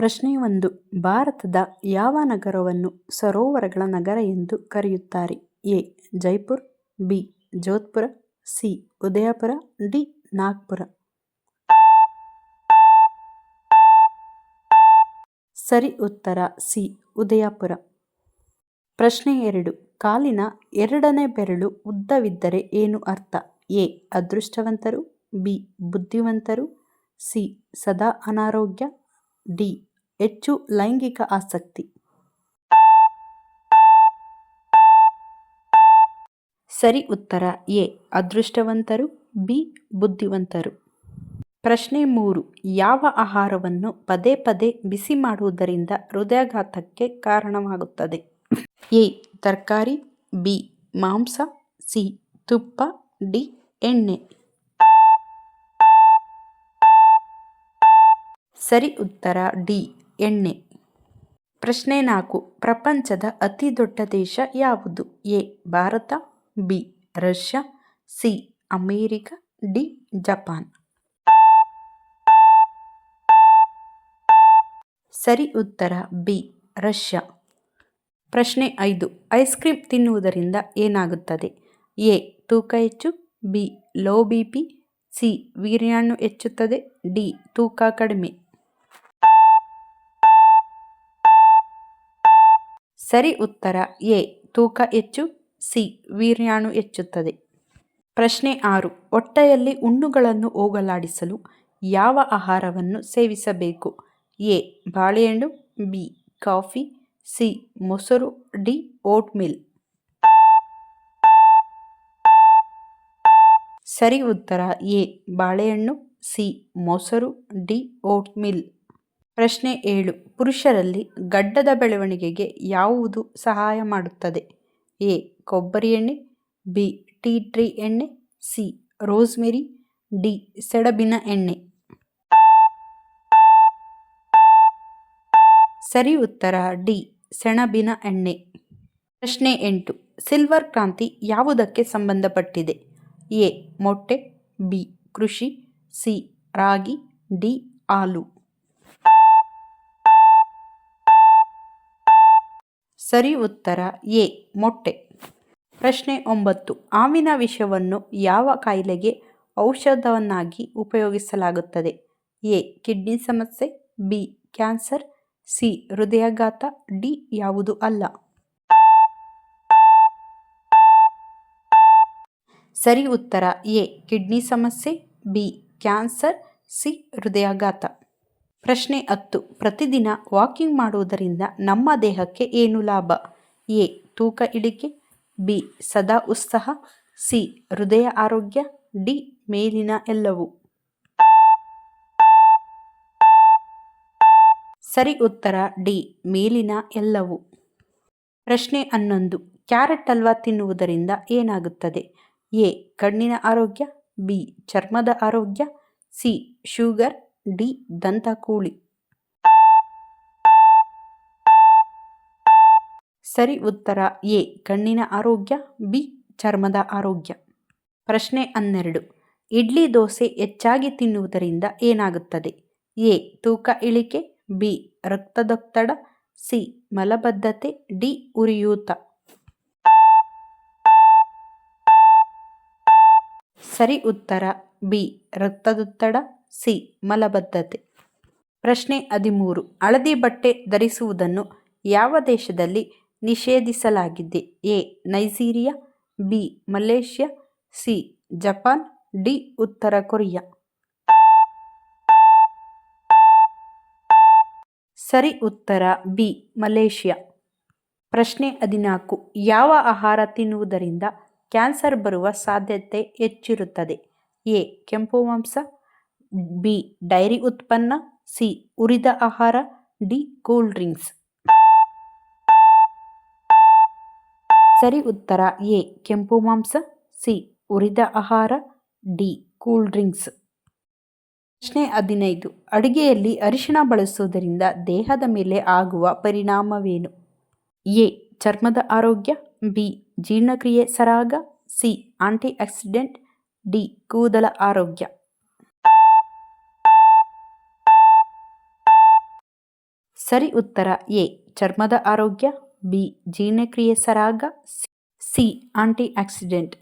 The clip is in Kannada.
ಪ್ರಶ್ನೆ ಒಂದು. ಭಾರತದ ಯಾವ ನಗರವನ್ನು ಸರೋವರಗಳ ನಗರ ಎಂದು ಕರೆಯುತ್ತಾರೆ? A. Jaipur, B. Jodhpur, C. Udaipur, D. Nagpur. ಸರಿ ಉತ್ತರ, ಸಿ. ಉದಯಪುರ. ಪ್ರಶ್ನೆ ಎರಡು. ಕಾಲಿನ ಎರಡನೇ ಬೆರಳು ಉದ್ದವಿದ್ದರೆ ಏನು ಅರ್ಥ? ಎ. ಅದೃಷ್ಟವಂತರು, ಬಿ. ಬುದ್ಧಿವಂತರು, ಸಿ. ಸದಾ ಅನಾರೋಗ್ಯ, ಡಿ. ಹೆಚ್ಚು ಲೈಂಗಿಕ ಆಸಕ್ತಿ. ಸರಿ ಉತ್ತರ ಎ. ಅದೃಷ್ಟವಂತರು. ಬಿ. ಬುದ್ಧಿವಂತರು. ಪ್ರಶ್ನೆ ಮೂರು. ಯಾವ ಆಹಾರವನ್ನು ಪದೇ ಪದೇ ಬಿಸಿ ಮಾಡುವುದರಿಂದ ಹೃದಯಾಘಾತಕ್ಕೆ ಕಾರಣವಾಗುತ್ತದೆ? ಎ. ತರಕಾರಿ. ಬಿ. ಮಾಂಸ. ಸಿ. ತುಪ್ಪ. ಡಿ. ಎಣ್ಣೆ. ಸರಿ ಉತ್ತರ ಡಿ. ಎಣ್ಣೆ. ಪ್ರಶ್ನೆ ನಾಲ್ಕು. ಪ್ರಪಂಚದ ಅತಿ ದೊಡ್ಡ ದೇಶ ಯಾವುದು? A. Bharat, B. Russia, C. America, D. Japan. ಸರಿ ಉತ್ತರ, ಬಿ. ರಷ್ಯಾ. ಪ್ರಶ್ನೆ ಐದು. ಐಸ್ ಕ್ರೀಮ್ ತಿನ್ನುವುದರಿಂದ ಏನಾಗುತ್ತದೆ? ಎ. ತೂಕ ಹೆಚ್ಚು, B. Low B P, C. ವೀರ್ಯಾಣು ಹೆಚ್ಚುತ್ತದೆ, ಡಿ. ತೂಕ ಕಡಿಮೆ. ಸರಿ ಉತ್ತರ ಎ. ತೂಕ ಹೆಚ್ಚು, ಸಿ. ವೀರ್ಯಾಣು ಹೆಚ್ಚುತ್ತದೆ. ಪ್ರಶ್ನೆ ಆರು. ಹೊಟ್ಟೆಯಲ್ಲಿ ಹುಣ್ಣುಗಳನ್ನು ಹೋಗಲಾಡಿಸಲು ಯಾವ ಆಹಾರವನ್ನು ಸೇವಿಸಬೇಕು? ಎ. ಬಾಳೆಹಣ್ಣು, ಬಿ. Coffee, C. ಮೊಸರು, ಡಿ. ಓಟ್ ಮಿಲ್ ಸರಿ ಉತ್ತರ ಎ. ಬಾಳೆಹಣ್ಣು, ಸಿ. ಮೊಸರು, ಡಿ. ಓಟ್ಮಿಲ್. ಪ್ರಶ್ನೆ ಏಳು. ಪುರುಷರಲ್ಲಿ ಗಡ್ಡದ ಬೆಳವಣಿಗೆಗೆ ಯಾವುದು ಸಹಾಯ ಮಾಡುತ್ತದೆ? ಎ. ಕೊಬ್ಬರಿ ಎಣ್ಣೆ, ಬಿ. ಟೀ ಟ್ರೀ ಎಣ್ಣೆ, ಸಿ. Rosemary, D. ಸೆಡಬಿನ ಎಣ್ಣೆ. ಸರಿ ಉತ್ತರ, ಡಿ. ಸೆಣಬಿನ ಎಣ್ಣೆ. ಪ್ರಶ್ನೆ ಎಂಟು. ಸಿಲ್ವರ್ ಕ್ರಾಂತಿ ಯಾವುದಕ್ಕೆ ಸಂಬಂಧಪಟ್ಟಿದೆ? ಎ. ಮೊಟ್ಟೆ, ಬಿ. ಕೃಷಿ, ಸಿ. ರಾಗಿ, ಡಿ. ಹಾಲು. ಸರಿ ಉತ್ತರ ಎ, ಮೊಟ್ಟೆ. ಪ್ರಶ್ನೆ ಒಂಬತ್ತು ಆವಿನ ವಿಷವನ್ನು ಯಾವ ಕಾಯಿಲೆಗೆ ಔಷಧವನ್ನಾಗಿ ಉಪಯೋಗಿಸಲಾಗುತ್ತದೆ? ಎ, ಕಿಡ್ನಿ ಸಮಸ್ಯೆ, ಬಿ, ಕ್ಯಾನ್ಸರ್, ಸಿ, ಹೃದಯಾಘಾತ, ಡಿ, ಯಾವುದು ಅಲ್ಲ. ಸರಿ ಉತ್ತರ ಎ, ಕಿಡ್ನಿ ಸಮಸ್ಯೆ, ಬಿ, ಕ್ಯಾನ್ಸರ್, ಸಿ, ಹೃದಯಾಘಾತ. ಪ್ರಶ್ನೆ ಹತ್ತು. ಪ್ರತಿದಿನ ವಾಕಿಂಗ್ ಮಾಡುವುದರಿಂದ ನಮ್ಮ ದೇಹಕ್ಕೆ ಏನು ಲಾಭ? ಎ. ತೂಕ ಇಳಿಕೆ. ಬಿ. ಸದಾ ಉತ್ಸಾಹ. ಸಿ. ಹೃದಯ ಆರೋಗ್ಯ. ಡಿ. ಮೇಲಿನ ಎಲ್ಲವೂ. ಸರಿ ಉತ್ತರ. ಡಿ. ಮೇಲಿನ ಎಲ್ಲವೂ. ಪ್ರಶ್ನೆ ಹನ್ನೊಂದು. ಕ್ಯಾರೆಟ್ ಹಲ್ವಾ ತಿನ್ನುವುದರಿಂದ ಏನಾಗುತ್ತದೆ? ಎ. ಕಣ್ಣಿನ ಆರೋಗ್ಯ. ಬಿ. ಚರ್ಮದ ಆರೋಗ್ಯ. ಸಿ. ಶುಗರ್. ಡಿ ದಂತಕೂಳಿ. ಸರಿ ಉತ್ತರ ಎ, ಕಣ್ಣಿನ ಆರೋಗ್ಯ, ಬಿ, ಚರ್ಮದ ಆರೋಗ್ಯ. ಪ್ರಶ್ನೆ ಹನ್ನೆರಡು, ಇಡ್ಲಿ ದೋಸೆ ಹೆಚ್ಚಾಗಿ ತಿನ್ನುವುದರಿಂದ ಏನಾಗುತ್ತದೆ? ಎ, ತೂಕ ಇಳಿಕೆ, ಬಿ, ರಕ್ತದೊತ್ತಡ, ಸಿ, ಮಲಬದ್ಧತೆ, ಡಿ, ಉರಿಯೂತ. ಸರಿ ಉತ್ತರ ಬಿ, ರಕ್ತದೊತ್ತಡ ಸಿ. ಮಲಬದ್ಧತೆ. ಪ್ರಶ್ನೆ ಹದಿಮೂರು. ಹಳದಿ ಬಟ್ಟೆ ಧರಿಸುವುದನ್ನು ಯಾವ ದೇಶದಲ್ಲಿ ನಿಷೇಧಿಸಲಾಗಿದೆ? A. Nigeria, B. Malaysia, C. Japan, D. ಉತ್ತರ ಕೊರಿಯಾ. ಸರಿ ಉತ್ತರ, ಬಿ. ಮಲೇಷ್ಯಾ. ಪ್ರಶ್ನೆ ಹದಿನಾಲ್ಕು. ಯಾವ ಆಹಾರ ತಿನ್ನುವುದರಿಂದ ಕ್ಯಾನ್ಸರ್ ಬರುವ ಸಾಧ್ಯತೆ ಹೆಚ್ಚಿರುತ್ತದೆ? ಎ. ಕೆಂಪು ಮಾಂಸ ಬಿ, ಡೈರಿ ಉತ್ಪನ್ನ, ಸಿ, ಉರಿದ ಆಹಾರ, ಡಿ, ಕೂಲ್ ಡ್ರಿಂಕ್ಸ್. ಸರಿ, ಉತ್ತರ ಎ, ಕೆಂಪು ಮಾಂಸ, ಸಿ, ಉರಿದ ಆಹಾರ, ಡಿ, ಕೂಲ್ ಡ್ರಿಂಕ್ಸ್. ಪ್ರಶ್ನೆ ಹದಿನೈದು, ಅಡುಗೆಯಲ್ಲಿ ಅರಿಶಿಣ ಬಳಸುವುದರಿಂದ ದೇಹದ ಮೇಲೆ ಆಗುವ ಪರಿಣಾಮವೇನು? ಎ, ಚರ್ಮದ ಆರೋಗ್ಯ, ಬಿ, ಜೀರ್ಣಕ್ರಿಯೆ ಸರಾಗ, ಸಿ, ಆಂಟಿ ಆಕ್ಸಿಡೆಂಟ್, ಡಿ, ಕೂದಲ ಆರೋಗ್ಯ. ಸರಿ ಉತ್ತರ ಎ. ಚರ್ಮದ ಆರೋಗ್ಯ ಬಿ. ಜೀರ್ಣಕ್ರಿಯೆ ಸರಾಗ ಸಿ. Aunty accident.